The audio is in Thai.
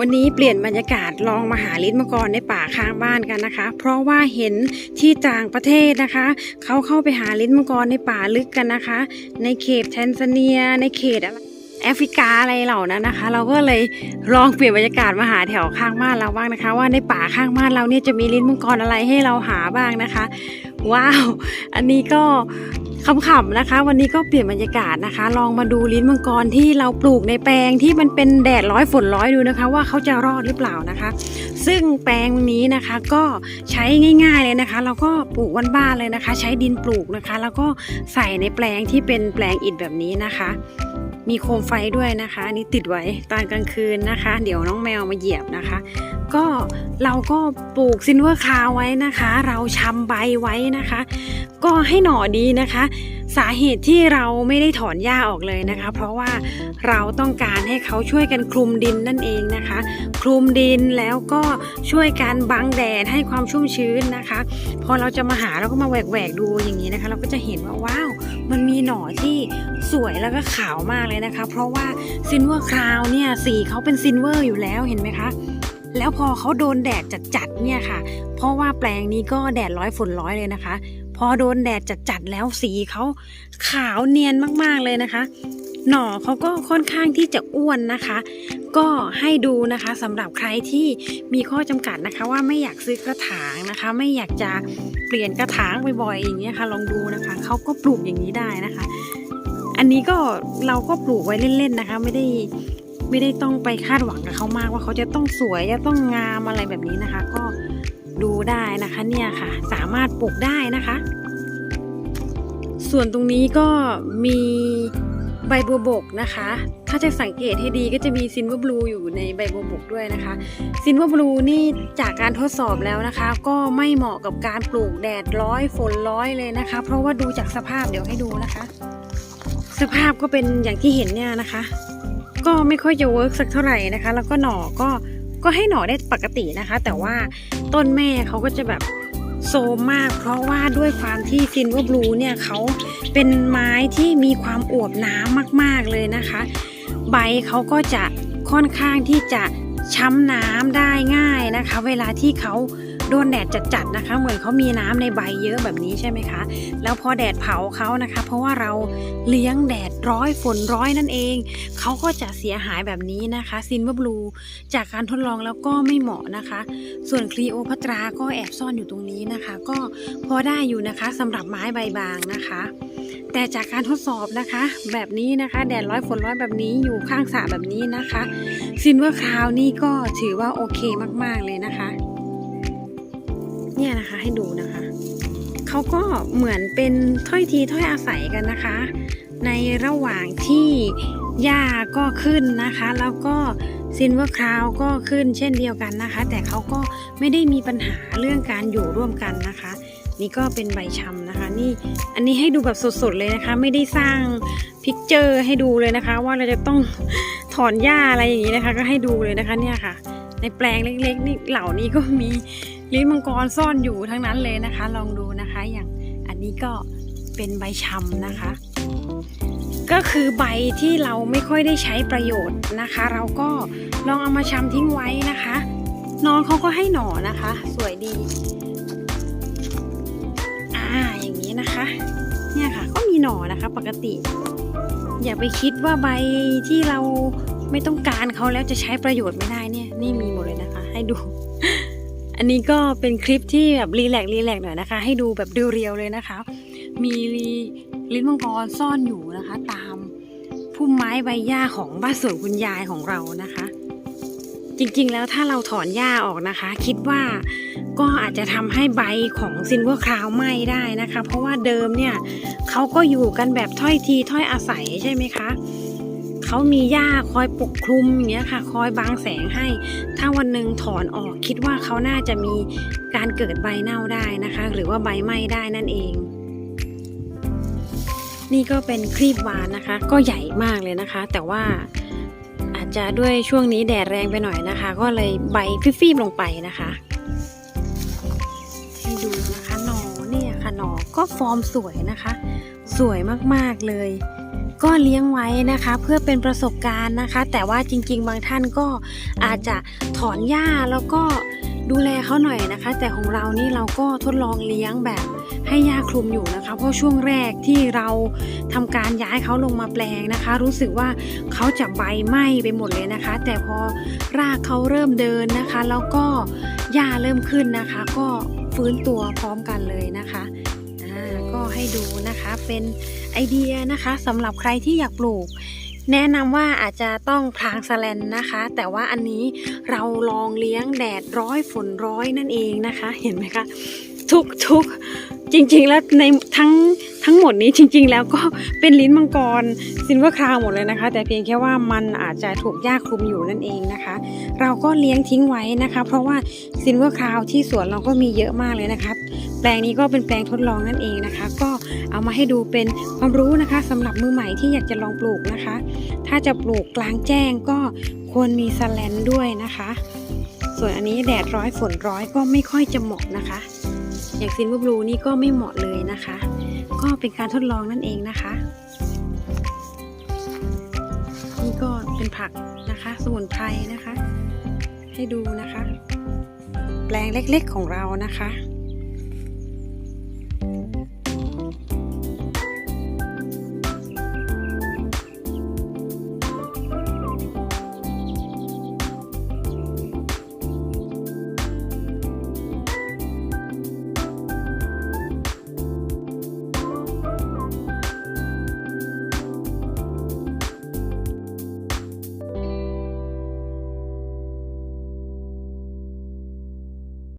วันนี้เปลี่ยนบรรยากาศลองมาหาลิ้นมังกรในป่าข้างบ้านกันนะคะ เพราะว่าเห็นที่ต่างประเทศนะคะ เขาเข้าไปหาลิ้นมังกรในป่าลึกกันนะคะ ในเขตแทนซาเนีย ในเขตอะไรแอฟริกาอะไรเหล่านั้นนะคะ เราก็เลยลองเปลี่ยนบรรยากาศมาหาแถวข้างบ้านเราบ้างนะคะ ว่าในป่าข้างบ้านเราเนี่ยจะมีลิ้นมังกรอะไรให้เราหาบ้างนะคะ ว้าว อันนี้ก็ขำๆนะคะ วันนี้ก็เปลี่ยนบรรยากาศนะคะ ลองมาดูลิ้นมังกรที่เราปลูกในแปลงที่มันเป็นแดดร้อยฝนร้อยดูนะคะ ว่าเขาจะรอดหรือเปล่านะคะ ซึ่งแปลงนี้นะคะก็ใช้ง่าย ๆเลยนะคะ เราก็ปลูกบ้านๆเลยนะคะ ใช้ดินปลูกนะคะ แล้วก็ใส่ในแปลงที่เป็นแปลงอิฐแบบนี้นะคะ มีโคมไฟด้วยนะคะอันนี้ติดไว้ตอนกลางคืนนะคะ เดี๋ยวน้องแมวมาเหยียบนะคะ ก็เราก็ปลูกซินเวอร์คาวไว้นะคะ เราชำใบไว้นะคะ ก็ให้หน่อดีนะคะ สาเหตุที่เราไม่ได้ถอนหญ้าออกเลยนะคะ เพราะว่าเราต้องการให้เขาช่วยกันคลุมดินนั่นเองนะคะ คลุมดินแล้วก็ช่วยกันบังแดดให้ความชุ่มชื้นนะคะ พอเราจะมาหาเราก็มาแหวกๆดูอย่างนี้นะคะ เราก็จะเห็นว่าว้าวมันมีหน่อที่สวยแล้วก็ขาวมากเลยนะคะ เพราะว่าซินเวอร์คราวเนี่ยสีเขาเป็นซินเวอร์อยู่แล้วเห็นไหมคะ แล้วพอเขาโดนแดดจัดๆเนี่ยค่ะ เพราะว่าแปลงนี้ก็แดดร้อยฝนร้อยเลยนะคะ พอโดนแดดจัดๆแล้วสีเขาขาวเนียนมากๆเลยนะคะ หน่อเขาก็ค่อนข้างที่จะอ้วนนะคะ ก็ให้ดูนะคะสำหรับใครที่มีข้อจำกัดนะคะ ว่าไม่อยากซื้อกระถางนะคะ ไม่อยากจะเปลี่ยนกระถางบ่อยๆอย่างเงี้ยค่ะ ลองดูนะคะเขาก็ปลูกอย่างนี้ได้นะคะ อันนี้ก็เราก็ปลูกไว้เล่นๆนะคะ ไม่ได้ ไม่ได้ต้องไปคาดหวังกับเขามากว่าเขาจะต้องสวยจะต้องงามอะไรแบบนี้นะคะ ก็ดูได้นะคะเนี่ยค่ะ สามารถปลูกได้นะคะ ส่วนตรงนี้ก็มีใบบัวบกนะคะ ถ้าจะสังเกตให้ดีก็จะมีซินเวอร์บลูอยู่ในใบบัวบกด้วยนะคะ ซินเวอร์บลูนี่จากการทดสอบแล้วนะคะ ก็ไม่เหมาะกับการปลูกแดดร้อยฝนร้อยเลยนะคะ เพราะว่าดูจากสภาพเดี๋ยวให้ดูนะคะ สภาพก็เป็นอย่างที่เห็นเนี่ยนะคะ ก็ไม่ค่อยจะเวิร์กสักเท่าไหร่นะคะ แล้วก็หน่อก็ก็ให้หน่อได้ปกตินะคะ แต่ว่าต้นแม่เขาก็จะแบบโซมมากเพราะว่าด้วยความที่ซินเวอร์บลูเนี่ยเขาเป็นไม้ที่มีความอวบน้ำมากๆเลยนะคะ ใบเขาก็จะค่อนข้างที่จะช้ำน้ำได้ง่ายนะคะ เวลาที่เขา โดนแดดจัดๆนะคะ เหมือนเขามีน้ำในใบเยอะแบบนี้ใช่ไหมคะ แล้วพอแดดเผาเขานะคะ เพราะว่าเราเลี้ยงแดดร้อยฝนร้อยนั่นเอง เขาก็จะเสียหายแบบนี้นะคะซินเวอร์บลูจากการทดลองแล้วก็ไม่เหมาะนะคะ ส่วนคลีโอพัตราก็แอบซ่อนอยู่ตรงนี้นะคะ ก็พอได้อยู่นะคะสำหรับไม้ใบบางนะคะ แต่จากการทดสอบนะคะ แบบนี้นะคะ แดดร้อยฝนร้อยแบบนี้อยู่ข้างสระแบบนี้นะคะซินเวอร์คราวนี่ก็ถือว่าโอเคมากๆเลยนะคะ ให้ดูนะคะ เขาก็เหมือนเป็นถ้อยทีถ้อยอาศัยกันนะคะ ในระหว่างที่หญ้าก็ขึ้นนะคะ แล้วก็ซินเวอร์คราวก็ขึ้นเช่นเดียวกันนะคะ แต่เขาก็ไม่ได้มีปัญหาเรื่องการอยู่ร่วมกันนะคะ นี่ก็เป็นใบชำนะคะ นี่อันนี้ให้ดูแบบสดๆเลยนะคะ ไม่ได้สร้างพิกเจอร์ให้ดูเลยนะคะ ว่าเราจะต้องถอนหญ้าอะไรอย่างนี้นะคะ ก็ให้ดูเลยนะคะเนี่ยค่ะ ในแปลงเล็กๆนี่เหล่านี้ก็มี ลิ้นมังกรซ่อนอยู่ทั้งนั้นเลยนะคะ ลองดูนะคะ อย่างอันนี้ก็เป็นใบชำนะคะ ก็คือใบที่เราไม่ค่อยได้ใช้ประโยชน์นะคะ เราก็ลองเอามาชำทิ้งไว้นะคะ น้องเขาก็ให้หน่อนะคะ สวยดี อ่าอย่างนี้นะคะ เนี่ยค่ะ ก็มีหน่อนะคะ ปกติ อย่าไปคิดว่าใบที่เราไม่ต้องการเขาแล้วจะใช้ประโยชน์ไม่ได้เนี่ย นี่มีหมดเลยนะคะ ให้ดู อันนี้ก็เป็นคลิปที่แบบรีแลกซ์รีแลกซ์หน่อยนะคะ ให้ดูแบบเรียวๆเลยนะคะ มีลิ้นมังกรซ่อนอยู่นะคะ ตามพุ่มไม้ใบหญ้าของบ้านสวนคุณยายของเรานะคะ จริงๆแล้วถ้าเราถอนหญ้าออกนะคะ คิดว่าก็อาจจะทำให้ใบของซินเวอร์คราวไหม้ได้นะคะ เพราะว่าเดิมเนี่ยเขาก็อยู่กันแบบถ้อยทีถ้อยอาศัยใช่ไหมคะ เขามีหญ้าคอยปกคลุมอย่างเงี้ยค่ะ คอยบังแสงให้ ถ้าวันหนึ่งถอนออกคิดว่าเขาน่าจะมีการเกิดใบเน่าได้นะคะ หรือว่าใบไหม้ได้นั่นเอง นี่ก็เป็นครีบวานนะคะ ก็ใหญ่มากเลยนะคะ แต่ว่าอาจจะด้วยช่วงนี้แดดแรงไปหน่อยนะคะ ก็เลยใบฟิบๆลงไปนะคะให้ดูนะคะหนอเนี่ยค่ะหนอก็ฟอร์มสวยนะคะ สวยมากๆเลย ก็เลี้ยงไว้นะคะ เพื่อเป็นประสบการณ์นะคะ แต่ว่าจริง ๆ บางท่านก็อาจจะถอนหญ้าแล้วก็ดูแลเขาหน่อยนะคะ แต่ของเรานี่เราก็ทดลองเลี้ยงแบบให้หญ้าคลุมอยู่นะคะ เพราะช่วงแรกที่เราทำการย้ายเขาลงมาแปลงนะคะ รู้สึกว่าเขาจะใบไหม้ไปหมดเลยนะคะ แต่พอรากเขาเริ่มเดินนะคะ แล้วก็หญ้าเริ่มขึ้นนะคะ ก็ฟื้นตัวพร้อมกันเลยนะคะ ดูนะคะ เป็นไอเดียนะคะสำหรับใครที่อยากปลูก แนะนำว่าอาจจะต้องพรางสแลนนะคะ แต่ว่าอันนี้เราลองเลี้ยงแดดร้อยฝนร้อยนั่นเองนะคะ เห็นไหมคะ ทุกทุกจริง ๆ แล้วในทั้งทั้งหมดนี้จริง ๆ แล้วก็เป็นลิ้นมังกรซินเวอร์คราวหมดเลยนะคะ แต่เพียงแค่ว่ามันอาจจะถูกหญ้าคลุมอยู่นั่นเองนะคะ เราก็เลี้ยงทิ้งไว้นะคะ เพราะว่าซินเวอร์คราวที่สวนเราก็มีเยอะมากเลยนะคะ แปลงนี้ก็เป็นแปลงทดลองนั่นเองนะคะ ก็เอามาให้ดูเป็นความรู้นะคะสำหรับมือใหม่ที่อยากจะลองปลูกนะคะ ถ้าจะปลูกกลางแจ้งก็ควรมีสแลนด้วยนะคะ ส่วนอันนี้แดดร้อยฝนร้อยก็ไม่ค่อยจะเหมาะนะคะ อย่างซินเวอร์บลูนี่ก็ไม่เหมาะเลยนะคะ ก็เป็นการทดลองนั่นเองนะคะ นี่ก็เป็นผักนะคะ สมุนไพรนะคะ ให้ดูนะคะ แปลงเล็กๆของเรานะคะ